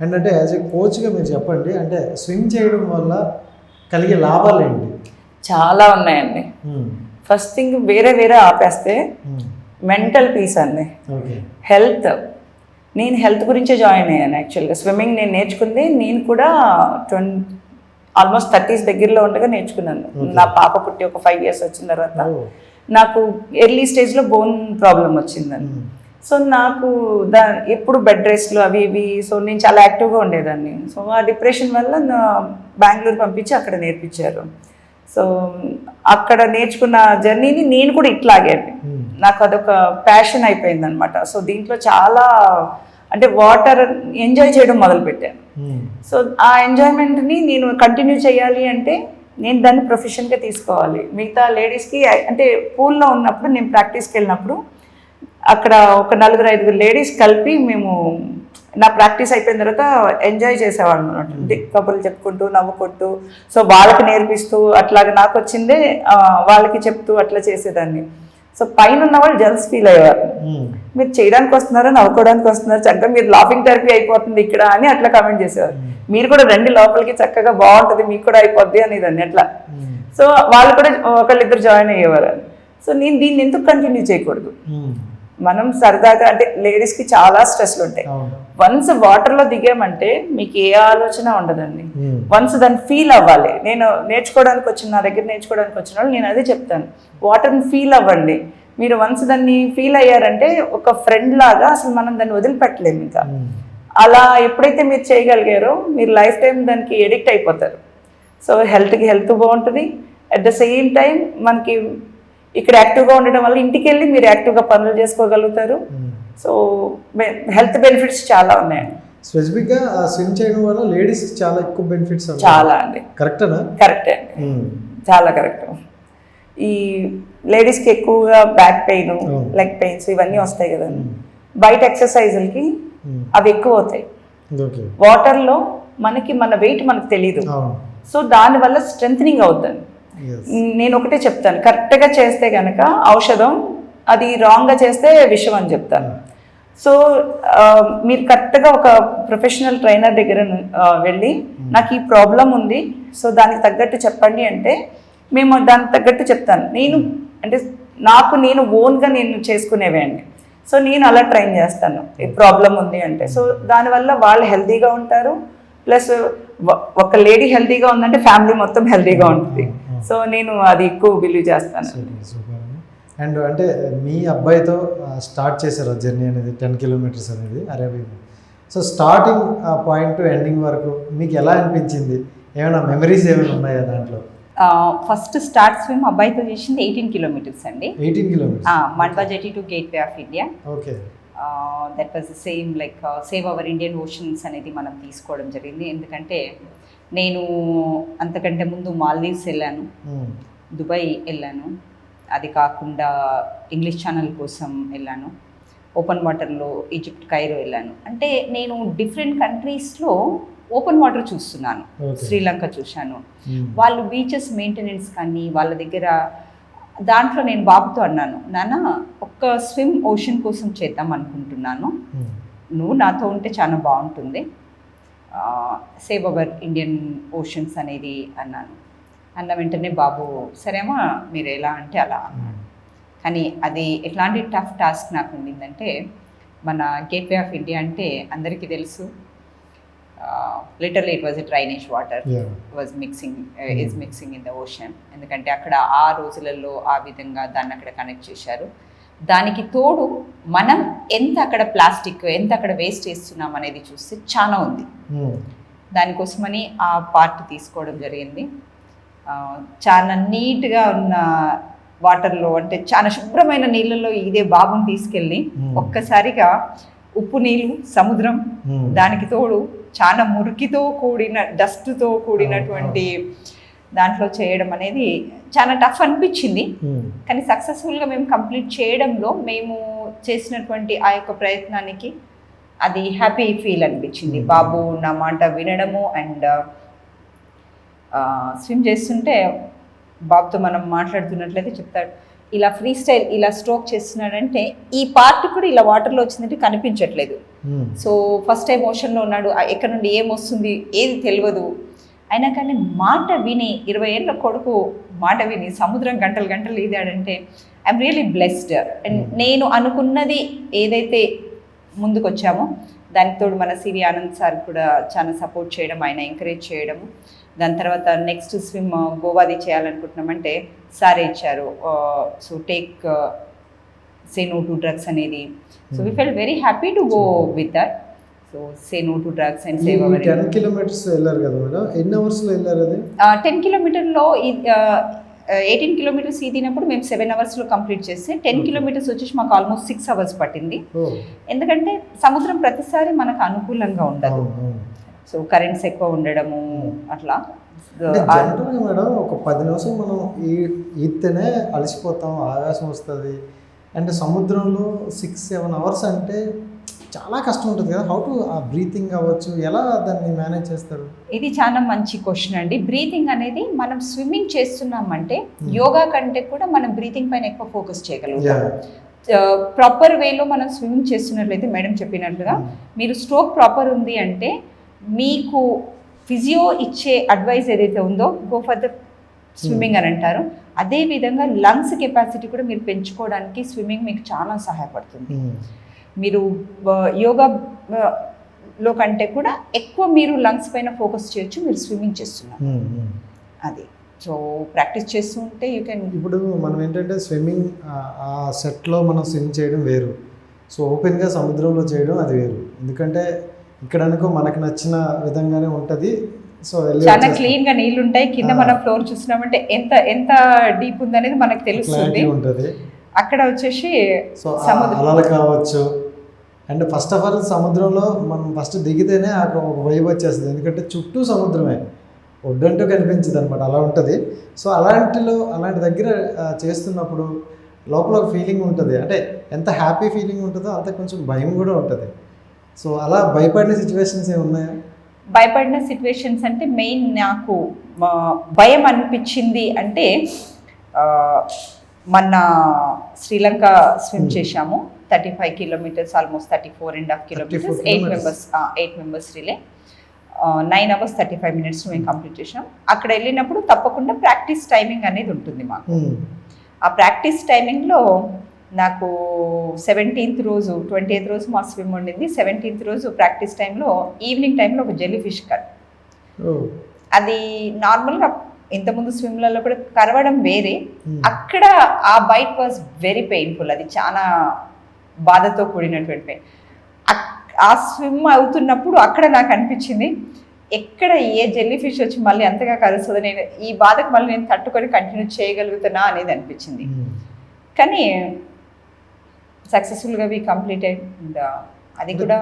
And అంటే as a కోచ్గా మీరు చెప్పండి అంటే స్విమ్ చేయడం వల్ల కలిగే లాభాలు ఏంటి? చాలా ఉన్నాయండి. ఫస్ట్ థింగ్ వేరే వేరే ఆపేస్తే. మెంటల్ పీస్ అండి. హెల్త్ నేను హెల్త్ గురించే జాయిన్ అయ్యాను యాక్చువల్గా స్విమ్మింగ్ నేను నేర్చుకుంది నేను కూడా ట్వంటీ ఆల్మోస్ట్ థర్టీస్ దగ్గరలో ఉండగా నేర్చుకున్నాను. నా పాప పుట్టి ఒక ఫైవ్ ఇయర్స్ వచ్చిన తర్వాత. ఓ. నాకు ఎర్లీ స్టేజ్లో బోన్ ప్రాబ్లం వచ్చిందండి. మ్మ్. సో నాకు దా ఎప్పుడు బెడ్ రెస్ట్లు అవి ఇవి సో నేను చాలా యాక్టివ్గా ఉండేదాన్ని. సో ఆ డిప్రెషన్ వల్ల నా బెంగళూరు పంపించి అక్కడ నేర్పించారు. సో అక్కడ నేర్చుకున్న జర్నీని నేను కూడా ఇట్లాగే మ్మ్. నాకు అదొక ప్యాషన్ అయిపోయింది అనమాట సో దీంట్లో చాలా అంటే వాటర్ ఎంజాయ్ చేయడం మొదలుపెట్టాను. మ్మ్. సో ఆ ఎంజాయ్మెంట్ని నేను కంటిన్యూ చేయాలి అంటే నేను దాన్ని ప్రొఫెషన్గా తీసుకోవాలి. మిగతా లేడీస్కి అంటే పూల్లో ఉన్నప్పుడు నేను ప్రాక్టీస్కి వెళ్ళినప్పుడు అక్కడ ఒక నలుగురు ఐదుగురు లేడీస్ కలిపి మేము నా ప్రాక్టీస్ అయిపోయిన తర్వాత ఎంజాయ్ చేసేవాళ్ళం అనమాట. కబుర్లు చెప్పుకుంటూ నవ్వుకుంటూ సో వాళ్ళకి నేర్పిస్తూ అట్లాగా నాకు వచ్చిందే వాళ్ళకి చెప్తూ అట్లా చేసేదాన్ని. సో పైన ఉన్న వాళ్ళు జల్స్ ఫీల్ అయ్యేవారు. మీరు చేయడానికి వస్తున్నారు నవ్వుకోవడానికి వస్తున్నారు చక్కగా మీరు లాఫింగ్ థెరపీ అయిపోతుంది ఇక్కడ అని అట్లా కామెంట్ చేసేవారు. మీరు కూడా రండి లోపలికి చక్కగా బాగుంటుంది మీకు కూడా అయిపోద్ది అనేదాన్ని అట్లా. సో వాళ్ళు కూడా ఒకళ్ళిద్దరు జాయిన్ అయ్యేవారు. సో నేను దీన్ని ఎందుకు కంటిన్యూ చేయకూడదు. మనం సరదాగా అంటే లేడీస్కి చాలా స్ట్రెస్లు ఉంటాయి. వన్స్ వాటర్లో దిగామంటే మీకు ఏ ఆలోచన ఉండదండి. వన్స్ దాన్ని ఫీల్ అవ్వాలి. నేను నేర్చుకోవడానికి వచ్చిన నా దగ్గర నేర్చుకోవడానికి వచ్చిన వాళ్ళు నేను అదే చెప్తాను. వాటర్ని ఫీల్ అవ్వండి. మీరు వన్స్ దాన్ని ఫీల్ అయ్యారంటే ఒక ఫ్రెండ్ లాగా అసలు మనం దాన్ని వదిలిపెట్టలేము ఇంకా. మ్మ్. అలా ఎప్పుడైతే మీరు చేయగలిగారో మీరు లైఫ్ టైం దానికి ఎడిక్ట్ అయిపోతారు. సో హెల్త్కి హెల్త్ బాగుంటుంది. అట్ ద సేమ్ టైం మనకి ఇక్కడ యాక్టివ్గా ఉండడం వల్ల ఇంటికి వెళ్ళి మీరు యాక్టివ్గా పనులు చేసుకోగలుగుతారు. మ్మ్. సో హెల్త్ బెనిఫిట్స్ చాలా ఉన్నాయండి స్పెసిఫిక్గా స్విమ్ చేయడం వల్ల లేడీస్ చాలా ఎక్కువ బెనిఫిట్స్ చాలా అండి. కరెక్టేనా? కరెక్టే. అండి మ్మ్. చాలా కరెక్ట్. ఈ లేడీస్కి ఎక్కువగా బ్యాక్ పెయిన్. లెగ్ పెయిన్స్ ఇవన్నీ వస్తాయి కదండి బయట ఎక్సర్సైజులకి. అవి ఎక్కువ అవుతాయి వాటర్లో మనకి మన వెయిట్ మనకు తెలియదు అవును. సో దానివల్ల స్ట్రెంగ్ అవుతుంది నేను ఒకటే చెప్తాను. కరెక్ట్గా చేస్తే కనుక ఔషధం అది రాంగ్గా చేస్తే విషం అని చెప్తాను. సో మీరు కరెక్ట్గా ఒక ప్రొఫెషనల్ ట్రైనర్ దగ్గర వెళ్ళి నాకు ఈ ప్రాబ్లం ఉంది. సో దానికి తగ్గట్టు చెప్పండి అంటే మేము దానికి తగ్గట్టు చెప్తాను. నేను అంటే నాకు నేను ఓన్గా నేను చేసుకునేవే అండి. సో నేను అలా ట్రైన్ చేస్తాను. ఈ ప్రాబ్లం ఉంది అంటే. సో దానివల్ల వాళ్ళు హెల్తీగా ఉంటారు. ప్లస్ ఒక లేడీ హెల్తీగా ఉందంటే ఫ్యామిలీ మొత్తం హెల్తీగా ఉంటుంది. సో నేను అది ఎక్కువ బిలీవ్ చేస్తాను. అండ్. అంటే మీ అబ్బాయితో స్టార్ట్ చేశారు జర్నీ అనేది టెన్ కిలోమీటర్స్ అనేది Arabia. So starting point to ending వరకు మీకు ఎలా అనిపించింది? ఏమైనా మెమరీస్ ఏమైనా ఉన్నాయా దాంట్లో? ఫస్ట్ స్టార్ట్ స్విమ్ అబ్బాయితో చేసింది ఎయిటీన్ కిలోమీటర్స్ అండి. Eighteen kilometres Mandwa jetty to gateway of India okay that was same like save our Indian oceans అనేది మనం తీసుకోవడం జరిగింది. ఎందుకంటే నేను అంతకంటే ముందు మాల్దీవ్స్ వెళ్ళాను. దుబాయ్ వెళ్ళాను. అది కాకుండా ఇంగ్లీష్ ఛానల్ కోసం వెళ్ళాను. ఓపెన్ వాటర్లో ఈజిప్ట్ కైరో వెళ్ళాను. అంటే నేను డిఫరెంట్ కంట్రీస్లో ఓపెన్ వాటర్ చూస్తున్నాను. శ్రీలంక చూశాను. వాళ్ళు బీచెస్ మెయింటెనెన్స్ కానీ వాళ్ళ దగ్గర దాంట్లో నేను బాబుతో అన్నాను నాన్న ఒక్క స్విమ్ ఓషన్ కోసం చేద్దాం అనుకుంటున్నాను. నువ్వు నాతో ఉంటే చాలా బాగుంటుంది. సేవ్ అవర్ ఇండియన్ ఓషన్స్ అనేది అన్నాను. అన్న వెంటనే బాబు సరేమా మీరు ఎలా అంటే అలా అన్నాడు. కానీ అది ఎట్లాంటి టఫ్ టాస్క్ నాకు ఉండిందంటే మన గేట్వే ఆఫ్ ఇండియా అంటే అందరికీ తెలుసు. Literally it was a drainage water. Was mixing is mixing in the ocean ఎందుకంటే అక్కడ ఆ రోజులలో ఆ విధంగా దాన్ని అక్కడ కనెక్ట్ చేశారు. దానికి తోడు మనం ఎంత అక్కడ ప్లాస్టిక్ ఎంత అక్కడ వేస్ట్ చేస్తున్నాం అనేది చూస్తే చాలా ఉంది. దానికోసమని ఆ పార్ట్ తీసుకోవడం జరిగింది. చాలా నీట్గా ఉన్న వాటర్లో అంటే చాలా శుభ్రమైన నీళ్ళల్లో ఇదే బాబుని తీసుకెళ్ళి. ఒక్కసారిగా ఉప్పు నీళ్ళు సముద్రం దానికి తోడు చాలా మురికితో కూడిన డస్ట్తో కూడినటువంటి దాంట్లో చేయడం అనేది చాలా టఫ్ అనిపించింది. కానీ సక్సెస్ఫుల్గా మేము కంప్లీట్ చేయడంలో మేము చేసినటువంటి ఆ యొక్క ప్రయత్నానికి అది హ్యాపీ ఫీల్ అనిపించింది. బాబు నా మాట వినడము అండ్ స్విమ్ చేస్తుంటే బాబుతో మనం మాట్లాడుతున్నట్లయితే చెప్తాడు. ఇలా ఫ్రీ స్టైల్ ఇలా స్ట్రోక్ చేస్తున్నాడంటే ఈ పార్ట్ కూడా ఇలా వాటర్లో వచ్చిందంటే కనిపించట్లేదు. సో ఫస్ట్ టైం ఓషన్లో ఉన్నాడు. ఎక్కడ నుండి ఏం వస్తుంది ఏది తెలియదు. అయినా కానీ మాట విని ఇరవై ఏళ్ళ కొడుకు మాట విని సముద్రం గంటలు గంటలు ఈదాడంటే ఐఎమ్ రియలీ బ్లెస్డ్. అండ్ నేను అనుకున్నది ఏదైతే ముందుకు వచ్చామో దానికి తోడు మన సివి ఆనంద్ సార్ కూడా చాలా సపోర్ట్ చేయడం ఆయన ఎంకరేజ్ చేయడం దాని తర్వాత నెక్స్ట్ స్విమ్ గోవాది చేయాలనుకుంటున్నామంటే సారే ఇచ్చారు so take say no to drugs అనేది. So we feel very happy to go with that so say no to drugs and save our ten kilometres వెళ్ళారు కదా మేడం? ఎన్ని అవర్స్లో వెళ్ళారు అది? టెన్ కిలోమీటర్లో ఎయిటీన్ కిలోమీటర్స్ ఈదినప్పుడు మేము సెవెన్ అవర్స్లో కంప్లీట్ చేస్తే టెన్ కిలోమీటర్స్ వచ్చేసి మాకు ఆల్మోస్ట్ సిక్స్ అవర్స్ పట్టింది. ఎందుకంటే సముద్రం ప్రతిసారి మనకు అనుకూలంగా ఉండదు. సో కరెంట్స్ ఎక్కువ ఉండడము అట్లా. అంటే జనరల్గా మేడం ఒక పది నిమిషం మనం ఈ ఈత్తేనే అలసిపోతాం ఆవేశం వస్తుంది. అండ్ సముద్రంలో సిక్స్ సెవెన్ అవర్స్ అంటే చాలా కష్టం ఉంటుంది కదా. హౌ టు ఆ బ్రీతింగ్ అవ్వచ్చు? ఎలా దాన్ని మేనేజ్ చేస్తారు? ఇది చాలా మంచి క్వశ్చన్ అండి. బ్రీతింగ్ అనేది మనం స్విమ్మింగ్ చేస్తున్నామంటే యోగా కంటే కూడా మనం బ్రీతింగ్ పైన ఎక్కువ ఫోకస్ చేయగలుగుతాం. ప్రాపర్ వేలో మనం స్విమ్మింగ్ చేస్తున్నట్లయితే మేడం చెప్పినట్లుగా మీరు స్ట్రోక్ ప్రాపర్ ఉంది అంటే మీకు ఫిజియో ఇచ్చే అడ్వైస్ ఏదైతే ఉందో గో ఫర్ ద స్విమ్మింగ్ అని అంటారు. అదే విధంగా లంగ్స్ కెపాసిటీ కూడా మీరు పెంచుకోవడానికి స్విమ్మింగ్ మీకు చాలా సహాయపడుతుంది. మీరు యోగా లో కంటే కూడా ఎక్కువ మీరు లంగ్స్ పైన ఫోకస్ చేయొచ్చు మీరు స్విమ్మింగ్ చేస్తున్నారు. అది. సో ప్రాక్టీస్ చేస్తూ ఉంటే యూ కెన్ ఇప్పుడు మనం ఏంటంటే స్విమ్మింగ్ ఆ సెట్లో మనం స్విమ్ చేయడం వేరు. సో ఓపెన్గా సముద్రంలో చేయడం అది వేరు. ఎందుకంటే ఇక్కడ అనుకో మనకు నచ్చిన విధంగానే ఉంటుంది. సో చాలా. క్లీన్గా నీళ్ళు ఉంటాయి కింద. మనం ఫ్లోర్ చూసినామంటే ఎంత ఎంత డీప్ ఉందనేది మనకు తెలుస్తుంది. అక్కడ వచ్చేసి సో. అలలు కావచ్చు అండ్ ఫస్ట్ ఆఫ్ ఆల్ సముద్రంలో మనం ఫస్ట్ దిగితేనే ఆ ఒక వైబ్ వచ్చేస్తుంది. ఎందుకంటే చుట్టూ సముద్రమే. ఒడ్డంటూ కనిపించదు అనమాట అలా ఉంటుంది. సో అలాంటిలో అలాంటి దగ్గర చేస్తున్నప్పుడు లోపల ఒక ఫీలింగ్ ఉంటుంది. అంటే ఎంత హ్యాపీ ఫీలింగ్ ఉంటుందో అంత కొంచెం భయం కూడా ఉంటుంది. సో అలా భయపడిన సిచ్యువేషన్స్ ఏమి ఉన్నాయా భయపడిన సిచ్యువేషన్స్ అంటే మెయిన్ నాకు భయం అనిపించింది అంటే ఆ, మొన్న శ్రీలంక స్విమ్ Hmm. చేశాము. Thirty five kilometres almost thirty four and half kilometres eight. Members eight members relay nine hours thirty five minutes మేము కంప్లీట్ చేసాం అక్కడ వెళ్ళినప్పుడు తప్పకుండా ప్రాక్టీస్ టైమింగ్ అనేది ఉంటుంది మాకు. Hmm. ఆ ప్రాక్టీస్ టైమింగ్లో నాకు సెవెంటీన్త్ రోజు ట్వంటీ ఎయిత్ రోజు మా స్విమ్ ఉండింది. సెవెంటీన్త్ రోజు ప్రాక్టీస్ టైంలో ఈవినింగ్ టైంలో ఒక జెల్లీ ఫిష్ కట్ అది నార్మల్గా ఇంతకుముందు స్విమ్లలో కూడా కరవడం వేరే. Hmm. అక్కడ ఆ బైట్ వాజ్ వెరీ పెయిన్ఫుల్ అది చాలా బాధతో కూడినటువంటి ఆ స్విమ్ అవుతున్నప్పుడు అక్కడ నాకు అనిపించింది ఎక్కడ ఏ జెల్లీ ఫిష్ వచ్చి మళ్ళీ అంతగా కలుస్తుందో నేను ఈ బాధకు మళ్ళీ నేను తట్టుకొని కంటిన్యూ చేయగలుగుతానా అనేది అనిపించింది. కానీ సక్సెస్ఫుల్గా వి కంప్లీటెడ్ అది కూడా